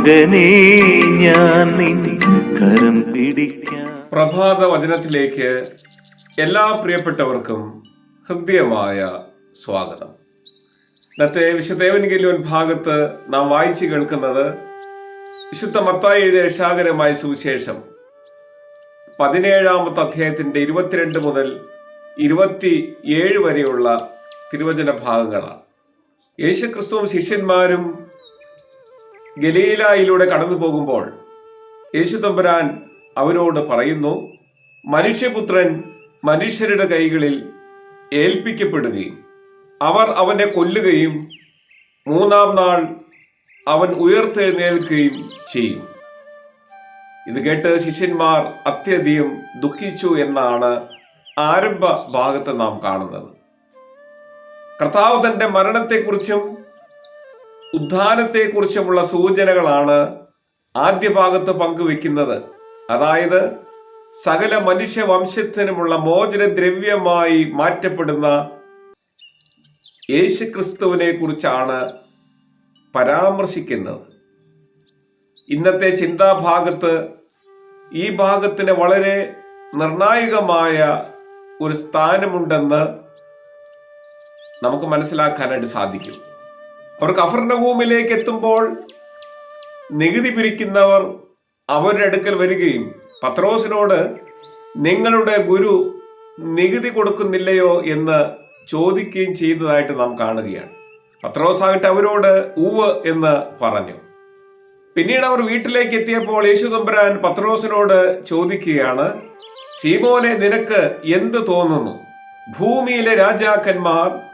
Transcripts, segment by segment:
മകനെ ഞാൻ നിൻ കരം പിടിക്കാം. പ്രഭാത വചനത്തിലേക്ക് എല്ലാ പ്രിയപ്പെട്ടവർക്കും ഹൃദ്യമായ സ്വാഗതം. ഇന്നത്തെ വിശുദ്ധേവനികലോൻ ഭാഗത്ത് നാം വായിച്ചു കേൾക്കുന്നത് വിശുദ്ധ മത്തായി എഴുതിയ രക്ഷാകരമായ സുവിശേഷം. പതിനേഴാമത്തെ അധ്യായത്തിന്റെ ഇരുപത്തിരണ്ട് മുതൽ ഇരുപത്തി ഏഴ് വരെയുള്ള തിരുവചന ഭാഗങ്ങളാണ്. യേശുക്രിസ്തുവും ശിഷ്യന്മാരും ഗലീലായിലൂടെ കടന്നു പോകുമ്പോൾ യേശു തമ്പുരാൻ അവരോട് പറയുന്നു മനുഷ്യപുത്രൻ മനുഷ്യരുടെ കൈകളിൽ ഏൽപ്പിക്കപ്പെടുകയും അവർ അവനെ കൊല്ലുകയും മൂന്നാം നാൾ അവൻ ഉയർത്തെഴുന്നേൽക്കുകയും ചെയ്യും. ഇത് കേട്ട് ശിഷ്യന്മാർ അത്യധികം ദുഃഖിച്ചു എന്നാണ് ആരംഭ ഭാഗത്ത് നാം കാണുന്നത്. കർത്താവ് തന്റെ മരണത്തെക്കുറിച്ചും ഉത്ഥാനത്തെക്കുറിച്ചുമുള്ള സൂചനകളാണ് ആദ്യ ഭാഗത്ത് പങ്കുവെക്കുന്നത് അതായത് സകല മനുഷ്യവംശത്തിനുമുള്ള മോചനദ്രവ്യമായി മാറ്റപ്പെടുന്ന യേശുക്രിസ്തുവിനെ കുറിച്ചാണ് പരാമർശിക്കുന്നത്. ഇന്നത്തെ ചിന്താഭാഗത്ത് ഈ ഭാഗത്തിന് വളരെ നിർണായകമായ ഒരു സ്ഥാനമുണ്ടെന്ന് നമുക്ക് മനസ്സിലാക്കാനായിട്ട് സാധിക്കും. അവർ കഫർണഭൂമിയിലേക്ക് എത്തുമ്പോൾ നികുതി പിരിക്കുന്നവർ അവരുടെ അടുക്കൽ വരികയും പത്രോസിനോട് നിങ്ങളുടെ ഗുരു നികുതി കൊടുക്കുന്നില്ലയോ? എന്ന് ചോദിക്കുകയും ചെയ്തതായിട്ട് നാം കാണുകയാണ്. പത്രോസായിട്ട് അവരോട് ഉവ് എന്ന് പറഞ്ഞു. പിന്നീട് അവർ വീട്ടിലേക്ക് എത്തിയപ്പോൾ യേശു തമ്പുരാൻ പത്രോസിനോട് ചോദിക്കുകയാണ് സീമോനെ നിനക്ക് എന്ത് തോന്നുന്നു? ഭൂമിയിലെ രാജാക്കന്മാർ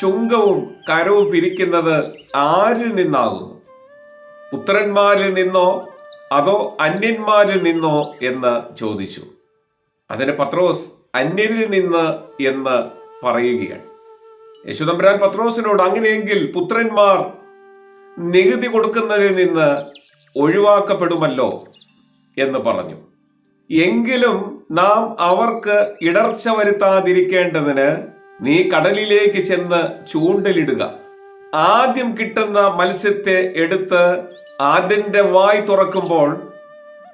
ചുങ്കവും കരവും പിരിക്കുന്നത് ആരിൽ നിന്നാകുന്നു? പുത്രന്മാരിൽ നിന്നോ അതോ അന്യന്മാരിൽ നിന്നോ എന്ന് ചോദിച്ചു. അതിന് പത്രോസ് അന്യരിൽ നിന്ന് എന്ന് പറയുകയാണ്. യശുദമ്പരാൻ പത്രോസിനോട് അങ്ങനെയെങ്കിൽ പുത്രന്മാർ നികുതി കൊടുക്കുന്നതിൽ നിന്ന് ഒഴിവാക്കപ്പെടുമല്ലോ എന്ന് പറഞ്ഞു. എങ്കിലും നാം അവർക്ക് ഇടർച്ച വരുത്താതിരിക്കേണ്ടതിന് നീ കടലിലേക്ക് ചെന്ന് ചൂണ്ടലിടുക. ആദ്യം കിട്ടുന്ന മത്സ്യത്തെ എടുത്ത് അതിന്റെ വായ് തുറക്കുമ്പോൾ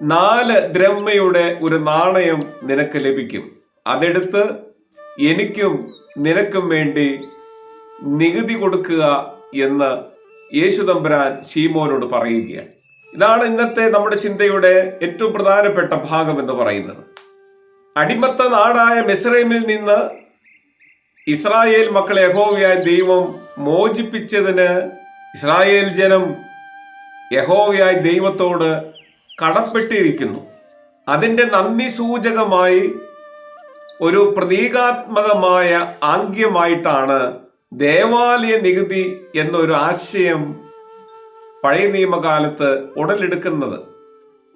നാല് ദ്രഹ്മയുടെ ഒരു നാണയം നിനക്ക് ലഭിക്കും. അതെടുത്ത് എനിക്കും നിനക്കും വേണ്ടി നികുതി കൊടുക്കുക എന്ന് യേശുദമ്പരാൻ ശീമോനോട് പറയുകയാണ്. ഇതാണ് ഇന്നത്തെ നമ്മുടെ ചിന്തയുടെ ഏറ്റവും പ്രധാനപ്പെട്ട ഭാഗം എന്ന് പറയുന്നത്. അടിമത്ത നാടായ മിസ്രൈമിൽ നിന്ന് ഇസ്രായേൽ മക്കളെ യഹോവയായ ദൈവം മോചിപ്പിച്ചതിന് ഇസ്രായേൽ ജനം യഹോവയായ ദൈവത്തോട് കടപ്പെട്ടിരിക്കുന്നു. അതിന്റെ നന്ദി സൂചകമായി ഒരു പ്രതീകാത്മകമായ ആംഗ്യമായിട്ടാണ് ദേവാലയ നികുതി എന്നൊരു ആശയം പഴയ നിയമകാലത്ത് ഉടലെടുക്കുന്നത്.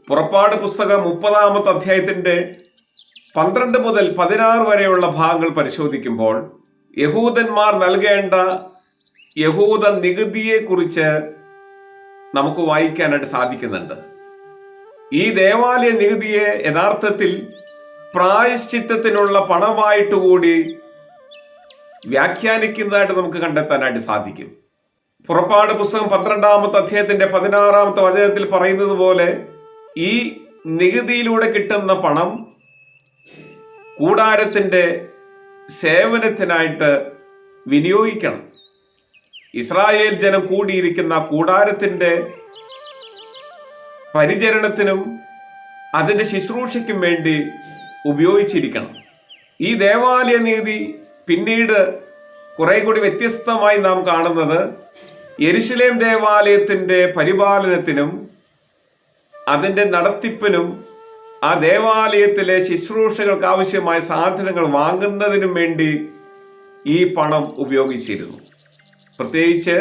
പുറപ്പാട് പുസ്തകം മുപ്പതാമത്തെ അധ്യായത്തിന്റെ പന്ത്രണ്ട് മുതൽ പതിനാറ് വരെയുള്ള ഭാഗങ്ങൾ പരിശോധിക്കുമ്പോൾ യഹൂദന്മാർ നൽകേണ്ട യഹൂദ നികുതിയെക്കുറിച്ച് നമുക്ക് വായിക്കാനായിട്ട് സാധിക്കുന്നുണ്ട്. ഈ ദേവാലയ നികുതിയെ യഥാർത്ഥത്തിൽ പ്രായശ്ചിത്തത്തിനുള്ള പണമായിട്ട് കൂടി വ്യാഖ്യാനിക്കുന്നതായിട്ട് നമുക്ക് കണ്ടെത്താനായിട്ട് സാധിക്കും. പുറപ്പാട് പുസ്തകം പന്ത്രണ്ടാമത്തെ അധ്യായത്തിന്റെ പതിനാറാമത്തെ വചനത്തിൽ പറയുന്നത് പോലെ ഈ നികുതിയിലൂടെ കിട്ടുന്ന പണം കൂടാരത്തിന്റെ സേവനത്തിനായിട്ട് വിനിയോഗിക്കണം. ഇസ്രായേൽ ജനം കൂടിയിരിക്കുന്ന കൂടാരത്തിന്റെ പരിചരണത്തിനും അതിന്റെ ശുശ്രൂഷയ്ക്കും വേണ്ടി ഉപയോഗിച്ചിരിക്കണം. ഈ ദേവാലയ നീതി പിന്നീട് കുറെ കൂടി വ്യത്യസ്തമായി നാം കാണുന്നത് യരിശിലേം ദേവാലയത്തിന്റെ പരിപാലനത്തിനും അതിന്റെ നടത്തിപ്പിനും ആ ദേവാലയത്തിലെ ശുശ്രൂഷകൾക്ക് ആവശ്യമായ സാധനങ്ങൾ വാങ്ങുന്നതിനും വേണ്ടി ഈ പണം ഉപയോഗിച്ചിരുന്നു. പ്രത്യേകിച്ച്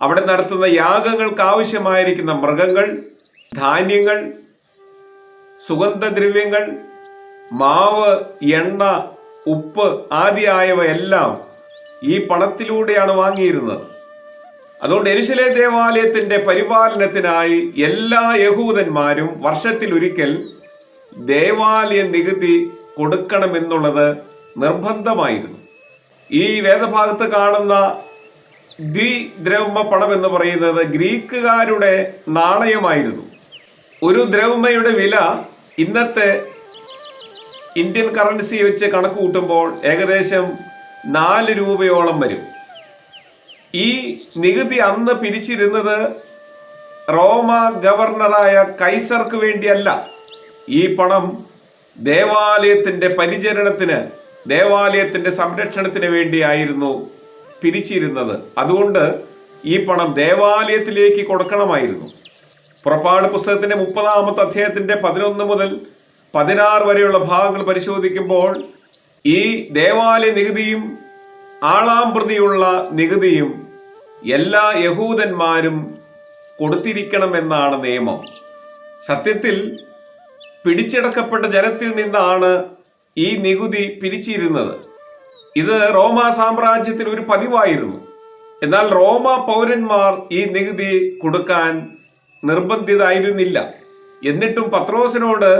അവിടെ നടത്തുന്ന യാഗങ്ങൾക്ക് ആവശ്യമായിരിക്കുന്ന മൃഗങ്ങൾ ധാന്യങ്ങൾ സുഗന്ധദ്രവ്യങ്ങൾ മാവ് എണ്ണ ഉപ്പ് ആദിയായവ എല്ലാം ഈ പണത്തിലൂടെയാണ് വാങ്ങിയിരുന്നത്. അതുകൊണ്ട് എരിശിലെ ദേവാലയത്തിന്റെ പരിപാലനത്തിനായി എല്ലാ യഹൂദന്മാരും വർഷത്തിൽ ഒരിക്കൽ ദേവാലയ നികുതി കൊടുക്കണമെന്നുള്ളത് നിർബന്ധമായിരുന്നു. ഈ വേദഭാഗത്ത് കാണുന്ന ദ്വിദ്രവ്മ പണം എന്ന് പറയുന്നത് ഗ്രീക്കുകാരുടെ നാണയമായിരുന്നു. ഒരു ദ്രവ്മയുടെ വില ഇന്നത്തെ ഇന്ത്യൻ കറൻസി വെച്ച് കണക്ക് കൂട്ടുമ്പോൾ ഏകദേശം നാല് രൂപയോളം വരും. ഈ നികുതി അന്ന് പിരിച്ചിരുന്നത് റോമ ഗവർണറായ കൈസർക്ക് വേണ്ടിയല്ല. ഈ പണം ദേവാലയത്തിന്റെ പരിചരണത്തിന് ദേവാലയത്തിന്റെ സംരക്ഷണത്തിന് വേണ്ടിയായിരുന്നു പിരിച്ചിരുന്നത്. അതുകൊണ്ട് ഈ പണം ദേവാലയത്തിലേക്ക് കൊടുക്കണമായിരുന്നു. പുറപ്പാട് പുസ്തകത്തിന്റെ മുപ്പതാമത്തെ അധ്യായത്തിന്റെ പതിനൊന്ന് മുതൽ പതിനാറ് വരെയുള്ള ഭാഗങ്ങൾ പരിശോധിക്കുമ്പോൾ ഈ ദേവാലയ നികുതിയും ആളാം പ്രതിയുള്ള നികുതിയും എല്ലാ യഹൂദന്മാരും കൊടുത്തിരിക്കണമെന്നാണ് നിയമം. സത്യത്തിൽ പിടിച്ചെടുക്കപ്പെട്ട ജനത്തിൽ നിന്നാണ് ഈ നികുതി പിരിച്ചിരുന്നത്. ഇത് റോമ സാമ്രാജ്യത്തിൽ ഒരു പതിവായിരുന്നു. എന്നാൽ റോമ പൗരന്മാർ ഈ നികുതി കൊടുക്കാൻ നിർബന്ധിതായിരുന്നില്ല എന്നിട്ടും പത്രോസിനോട്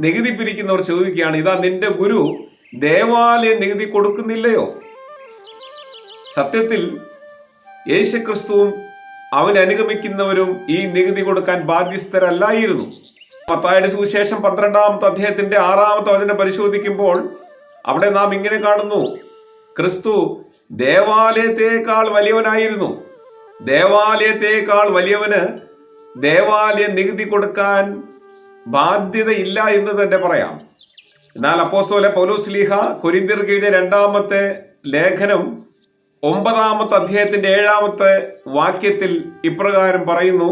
നികുതി പിരിക്കുന്നവർ ചോദിക്കുകയാണ് ഇതാ നിന്റെ ഗുരു ദേവാലയ നികുതി കൊടുക്കുന്നില്ലയോ? സത്യത്തിൽ യേശുക്രിസ്തുവും അവൻ അനുഗമിക്കുന്നവരും ഈ നികുതി കൊടുക്കാൻ ബാധ്യസ്ഥരല്ലായിരുന്നു. മത്തായുടെ സുവിശേഷം പന്ത്രണ്ടാമത്തെ അദ്ദേഹത്തിന്റെ ആറാമത്തെ വചനം പരിശോധിക്കുമ്പോൾ അവിടെ നാം ഇങ്ങനെ കാണുന്നു. ക്രിസ്തു ദേവാലയത്തേക്കാൾ വലിയവനായിരുന്നു. ദേവാലയത്തേക്കാൾ വലിയവന് ദേവാലയ നികുതി കൊടുക്കാൻ ബാധ്യതയില്ല എന്ന് തന്നെ പറയാം. എന്നാൽ അപ്പോസോലെ പൗലോസ് ലീഹ കൊരിന്തിർക്ക് എഴുതിയ രണ്ടാമത്തെ ലേഖനം ഒമ്പതാമത്തെ അധ്യായത്തിന്റെ ഏഴാമത്തെ വാക്യത്തിൽ ഇപ്രകാരം പറയുന്നു.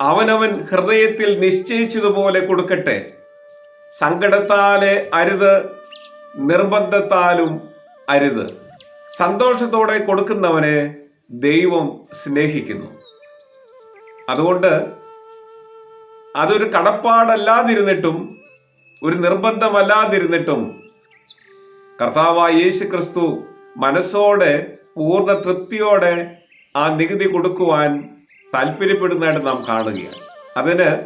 അവനവൻ ഹൃദയത്തിൽ നിശ്ചയിച്ചതുപോലെ കൊടുക്കട്ടെ. സങ്കടത്താലെ അരുത് നിർബന്ധത്താലും അരുത്. സന്തോഷത്തോടെ കൊടുക്കുന്നവനെ ദൈവം സ്നേഹിക്കുന്നു. അതുകൊണ്ട് അതൊരു കടപ്പാടല്ലാതിരുന്നിട്ടും ഒരു നിർബന്ധമല്ലാതിരുന്നിട്ടും കർത്താവായ യേശു ക്രിസ്തു മനസ്സോടെ പൂർണ തൃപ്തിയോടെ ആ നികുതി കൊടുക്കുവാൻ താല്പര്യപ്പെടുന്നതായിട്ട് നാം കാണുകയാണ്. അതിന്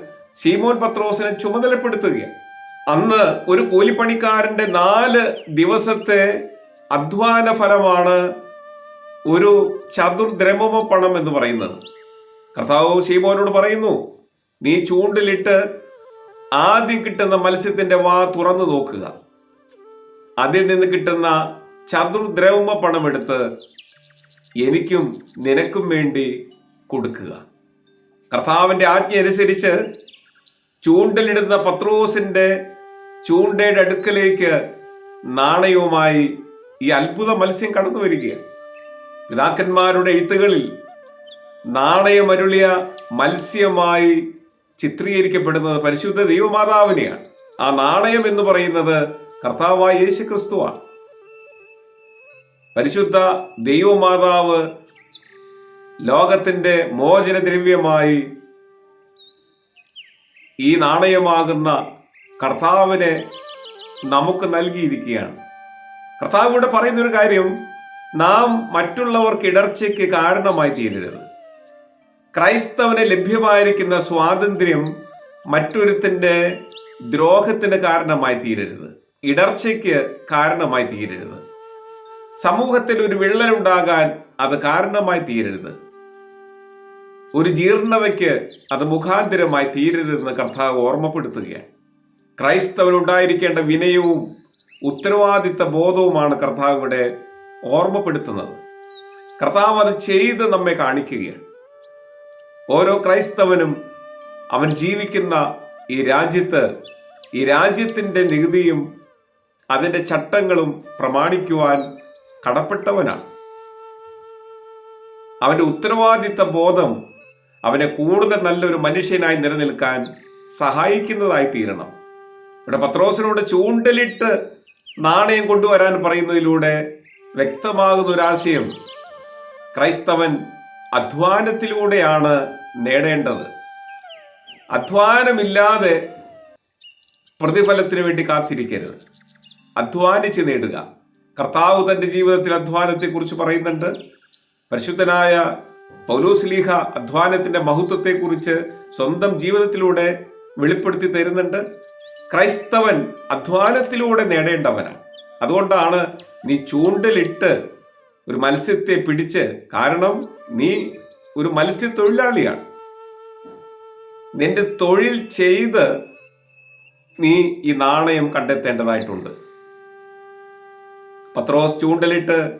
ശീമോൻ പത്രോസിനെ ചുമതലപ്പെടുത്തുകയാണ്. അന്ന് ഒരു കൂലിപ്പണിക്കാരന്റെ നാല് ദിവസത്തെ അധ്വാന ഫലമാണ് ഒരു ചതുർദ്രമമ പണം എന്ന് പറയുന്നത്. കർത്താവ് ശീമോനോട് പറയുന്നു നീ ചൂണ്ടിലിട്ട് ആദ്യം കിട്ടുന്ന മത്സ്യത്തിന്റെ വാ തുറന്നു നോക്കുക. അതിൽ നിന്ന് കിട്ടുന്ന ചതുർദ്രവമ പണം എടുത്ത് എനിക്കും നിനക്കും വേണ്ടി കൊടുക്കുക. കർത്താവിന്റെ ആജ്ഞ അനുസരിച്ച് ചൂണ്ടലിടുന്ന പത്രോസിന്റെ ചൂണ്ടയുടെ അടുക്കലേക്ക് നാണയവുമായി ഈ അത്ഭുത മത്സ്യം കടന്നു വരികയാണ്. പിതാക്കന്മാരുടെ എഴുത്തുകളിൽ നാണയമരുളിയ മത്സ്യമായി ചിത്രീകരിക്കപ്പെടുന്നത് പരിശുദ്ധ ദൈവമാതാവിനെയാണ്. ആ നാണയം എന്ന് പറയുന്നത് കർത്താവായ യേശു ക്രിസ്തുവാണ് പരിശുദ്ധ ദൈവമാതാവ് ലോകത്തിന്റെ മോചനദ്രവ്യമായി ഈ നാണയമാകുന്ന കർത്താവിനെ നമുക്ക് നൽകിയിരിക്കുകയാണ്. കർത്താവ് ഇവിടെ പറയുന്ന ഒരു കാര്യം നാം മറ്റുള്ളവർക്ക് ഇടർച്ചയ്ക്ക് കാരണമായി തീരരുത്. ക്രൈസ്തവന് ലഭ്യമായിരിക്കുന്ന സ്വാതന്ത്ര്യം മറ്റൊരുത്തിന്റെ ദ്രോഹത്തിന് കാരണമായി തീരരുത്. ഇടർച്ചയ്ക്ക് കാരണമായി തീരരുത്. സമൂഹത്തിൽ ഒരു വിള്ളലുണ്ടാകാൻ അത് കാരണമായി തീരരുത്. ഒരു ജീർണതയ്ക്ക് അത് മുഖാന്തരമായി തീരരുതെന്ന് കർത്താവ് ഓർമ്മപ്പെടുത്തുകയാണ്. ക്രൈസ്തവനുണ്ടായിരിക്കേണ്ട വിനയവും ഉത്തരവാദിത്ത ബോധവുമാണ് കർത്താവ് ഇവിടെ ഓർമ്മപ്പെടുത്തുന്നത്. കർത്താവ് അത് ചെയ്ത് നമ്മെ കാണിക്കുകയാണ്. ഓരോ ക്രൈസ്തവനും അവൻ ജീവിക്കുന്ന ഈ രാജ്യത്ത് ഈ രാജ്യത്തിന്റെ നികുതിയും അതിന്റെ ചട്ടങ്ങളും പ്രമാണിക്കുവാൻ കടപ്പെട്ടവനാണ്. അവന്റെ ഉത്തരവാദിത്ത ബോധം അവനെ കൂടുതൽ നല്ലൊരു മനുഷ്യനായി നിലനിൽക്കാൻ സഹായിക്കുന്നതായി തീരണം. ഇവിടെ പത്രോസിനോട് ചൂണ്ടലിട്ട് നാണയം കൊണ്ടുവരാൻ പറയുന്നതിലൂടെ വ്യക്തമാകുന്ന ഒരാശയം ക്രൈസ്തവൻ അധ്വാനത്തിലൂടെയാണ് നേടേണ്ടത്. അധ്വാനമില്ലാതെ പ്രതിഫലത്തിന് വേണ്ടി കാത്തിരിക്കരുത്. അധ്വാനിച്ച് നേടുക. കർത്താവ് തന്റെ ജീവിതത്തിൽ അധ്വാനത്തെക്കുറിച്ച് പറയുന്നുണ്ട്. പരിശുദ്ധനായ പൗലോസ്ലീഹ അധ്വാനത്തിന്റെ മഹത്വത്തെക്കുറിച്ച് സ്വന്തം ജീവിതത്തിലൂടെ വെളിപ്പെടുത്തി തരുന്നുണ്ട്. ക്രൈസ്തവൻ അധ്വാനത്തിലൂടെ നേടേണ്ടവനാണ്. അതുകൊണ്ടാണ് നീ ചൂണ്ടലിട്ട് ഒരു മത്സ്യത്തെ പിടിച്ച് കാരണം നീ ഒരു മത്സ്യ തൊഴിലാളിയാണ് നിന്റെ തൊഴിൽ ചെയ്ത് നീ ഈ നാണയം കണ്ടെത്തേണ്ടതായിട്ടുണ്ട്. പത്രോസ് ചൂണ്ടലിട്ട്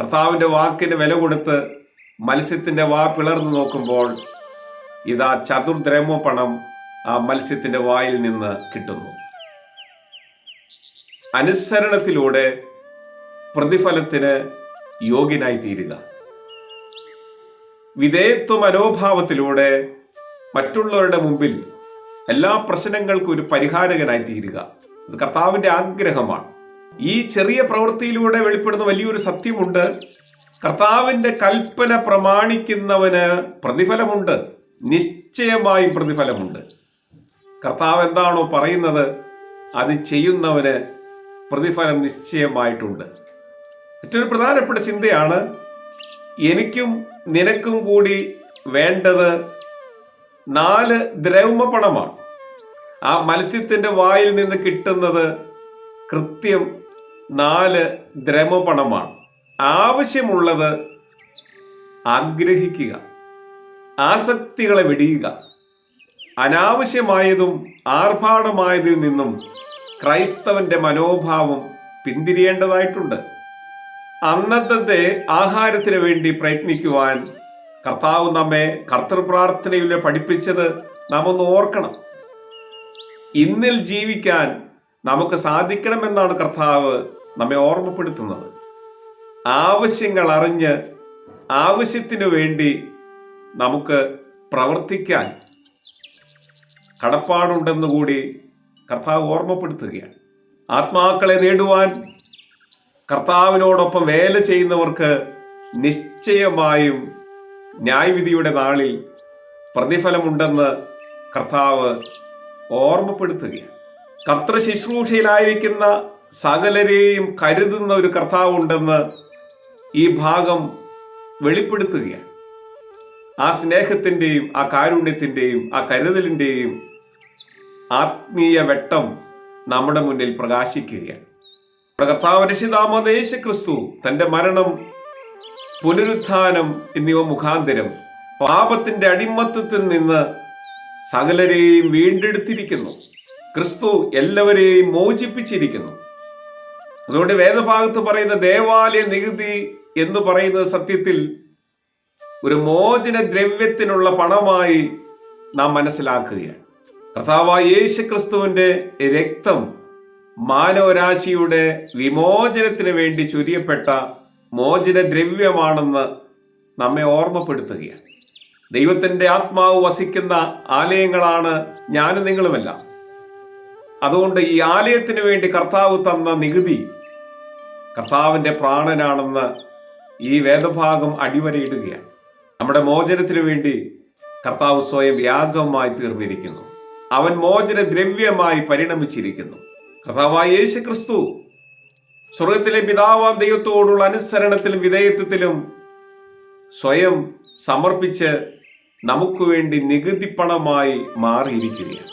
കർത്താവിന്റെ വാക്കിന് വില കൊടുത്ത് മത്സ്യത്തിന്റെ വാ പിളർന്നു നോക്കുമ്പോൾ ഇതാ ചതുർദ്രമോ പണം ആ മത്സ്യത്തിന്റെ വായിൽ നിന്ന് കിട്ടുന്നു. അനുസരണത്തിലൂടെ പ്രതിഫലത്തിന് യോഗ്യനായി തീരുക. വിധേയത്വ മനോഭാവത്തിലൂടെ മറ്റുള്ളവരുടെ മുമ്പിൽ എല്ലാ പ്രശ്നങ്ങൾക്കും ഒരു പരിഹാരകനായി തീരുക. അത് കർത്താവിന്റെ ആഗ്രഹമാണ്. ഈ ചെറിയ പ്രവൃത്തിയിലൂടെ വെളിപ്പെടുന്ന വലിയൊരു സത്യമുണ്ട്. കർത്താവിന്റെ കൽപ്പന പ്രമാണിക്കുന്നവന് പ്രതിഫലമുണ്ട്. നിശ്ചയമായും പ്രതിഫലമുണ്ട്. കർത്താവ് എന്താണോ പറയുന്നത് അത് ചെയ്യുന്നവന് പ്രതിഫലം നിശ്ചയമായിട്ടുണ്ട്. മറ്റൊരു പ്രധാനപ്പെട്ട ചിന്തയാണ് എനിക്കും നിനക്കും കൂടി വേണ്ടത് നാല് ദ്രവ്മപണമാണ് ആ മത്സ്യത്തിന്റെ വായിൽ നിന്ന് കിട്ടുന്നത് കൃത്യം നാല് ദ്രവപണമാണ് ആവശ്യമുള്ളത് ആഗ്രഹിക്കുക. ആസക്തികളെ വെടിയുക. അനാവശ്യമായതും ആർഭാടമായതിൽ നിന്നും ക്രൈസ്തവന്റെ മനോഭാവം പിന്തിരിയേണ്ടതായിട്ടുണ്ട്. അന്നത്തെ ആഹാരത്തിന് വേണ്ടി പ്രയത്നിക്കുവാൻ കർത്താവ് നമ്മെ കർത്തൃപ്രാർത്ഥനയിൽ പഠിപ്പിച്ചത് നാം ഒന്ന് ഓർക്കണം. ഇന്നിൽ ജീവിക്കാൻ നമുക്ക് സാധിക്കണമെന്നാണ് കർത്താവ് നമ്മെ ഓർമ്മപ്പെടുത്തുന്നത്. ആവശ്യങ്ങൾ അറിഞ്ഞ് ആവശ്യത്തിനു വേണ്ടി നമുക്ക് പ്രവർത്തിക്കാൻ കടപ്പാടുണ്ടെന്ന് കൂടി കർത്താവ് ഓർമ്മപ്പെടുത്തുകയാണ്. ആത്മാക്കളെ നേടുവാൻ കർത്താവിനോടൊപ്പം വേല ചെയ്യുന്നവർക്ക് നിശ്ചയമായും ന്യായവിധിയുടെ നാളിൽ പ്രതിഫലമുണ്ടെന്ന് കർത്താവ് ഓർമ്മപ്പെടുത്തുകയാണ്. കർത്തൃ ശുശ്രൂഷയിലായിരിക്കുന്ന സകലരെയും കരുതുന്ന ഒരു കർത്താവ് ഉണ്ടെന്ന് ഈ ഭാഗം വെളിപ്പെടുത്തുകയാണ്. ആ സ്നേഹത്തിന്റെയും ആ കാരുണ്യത്തിന്റെയും ആ കരുതലിന്റെയും ആത്മീയ വെട്ടം നമ്മുടെ മുന്നിൽ പ്രകാശിക്കുകയാണ്. കർത്താവ് രക്ഷിതാമദേശ ക്രിസ്തു തന്റെ മരണം പുനരുത്ഥാനം എന്നിവ മുഖാന്തരം പാപത്തിന്റെ അടിമത്തത്തിൽ നിന്ന് സകലരെയും വീണ്ടെടുത്തിരിക്കുന്നു. ക്രിസ്തു എല്ലാവരെയും മോചിപ്പിച്ചിരിക്കുന്നു. അതുകൊണ്ട് വേദഭാഗത്ത് പറയുന്ന ദേവാലയ നികുതി എന്ന് പറയുന്നത് സത്യത്തിൽ ഒരു മോചന ദ്രവ്യത്തിനുള്ള പണമായി നാം മനസ്സിലാക്കുകയാണ്. കർത്താവായ യേശു ക്രിസ്തുവിന്റെ രക്തം മാനവരാശിയുടെ വിമോചനത്തിന് വേണ്ടി ചുരിയപ്പെട്ട മോചന ദ്രവ്യമാണെന്ന് നമ്മെ ഓർമ്മപ്പെടുത്തുകയാണ്. ദൈവത്തിന്റെ ആത്മാവ് വസിക്കുന്ന ആലയങ്ങളാണ് ഞാനും നിങ്ങളുമല്ല. അതുകൊണ്ട് ഈ ആലയത്തിന് വേണ്ടി കർത്താവ് തന്ന നികുതി കർത്താവിന്റെ പ്രാണനാണെന്ന് ഈ വേദഭാഗം അടിവരയിടുകയാണ്. നമ്മുടെ മോചനത്തിനു വേണ്ടി കർത്താവ് സ്വയം യാഗമായി തീർന്നിരിക്കുന്നു. അവൻ മോചന ദ്രവ്യമായി പരിണമിച്ചിരിക്കുന്നു. കർത്താവായ യേശു ക്രിസ്തു സ്വർഗത്തിലെ പിതാവാം ദൈവത്തോടുള്ള അനുസരണത്തിലും വിധേയത്വത്തിലും സ്വയം സമർപ്പിച്ച് നമുക്ക് വേണ്ടി നികുതി പണമായി മാറിയിരിക്കുകയാണ്.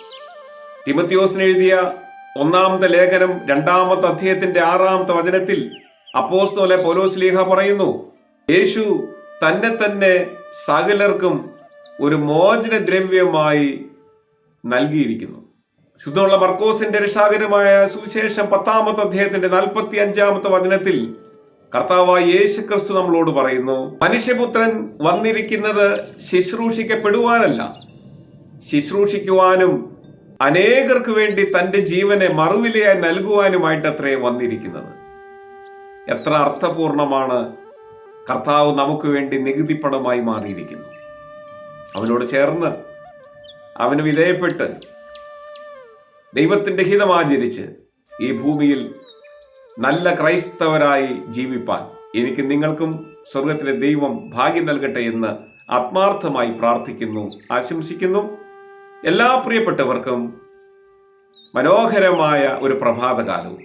തിമത്യോസിന് എഴുതിയ ഒന്നാമത്തെ ലേഖനം രണ്ടാമത്തെ അധ്യായത്തിന്റെ ആറാമത്തെ വചനത്തിൽ അപ്പോസ്തോലെ പൗലോസ്ലീഹ പറയുന്നു യേശു തന്നെ തന്നെ സകലർക്കും ഒരു മോചന ദ്രവ്യമായി നൽകിയിരിക്കുന്നു. ശുദ്ധമുള്ള മർക്കോസിന്റെ രക്ഷാകരമായ സുവിശേഷം പത്താമത്തെ അദ്ദേഹത്തിന്റെ നാൽപ്പത്തി അഞ്ചാമത്തെ വചനത്തിൽ കർത്താവായ യേശു ക്രിസ്തു നമ്മളോട് പറയുന്നു മനുഷ്യപുത്രൻ വന്നിരിക്കുന്നത് ശുശ്രൂഷിക്കപ്പെടുവാനല്ല. ശുശ്രൂഷിക്കുവാനും അനേകർക്ക് വേണ്ടി തന്റെ ജീവനെ മറുവിലയായി നൽകുവാനുമായിട്ട് അത്രേ വന്നിരിക്കുന്നത്. എത്ര അർത്ഥപൂർണമാണ് കർത്താവ് നമുക്ക് വേണ്ടി നികുതി പണമായി മാറിയിരിക്കുന്നു. അവനോട് ചേർന്ന് അവന് വിധേയപ്പെട്ട് ദൈവത്തിന്റെ ഹിതമാചരിച്ച് ഈ ഭൂമിയിൽ നല്ല ക്രൈസ്തവരായി ജീവിപ്പാൻ എനിക്ക് നിങ്ങൾക്കും സ്വർഗത്തിലെ ദൈവം ഭാഗ്യം നൽകട്ടെ എന്ന് ആത്മാർത്ഥമായി പ്രാർത്ഥിക്കുന്നു ആശംസിക്കുന്നു. എല്ലാ പ്രിയപ്പെട്ടവർക്കും മനോഹരമായ ഒരു പ്രഭാതകാലവും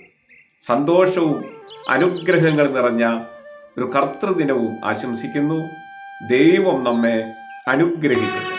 സന്തോഷവും അനുഗ്രഹങ്ങൾ നിറഞ്ഞ ഒരു കർത്തൃദിനവും ആശംസിക്കുന്നു. ദൈവം നമ്മെ അനുഗ്രഹിക്കട്ടെ.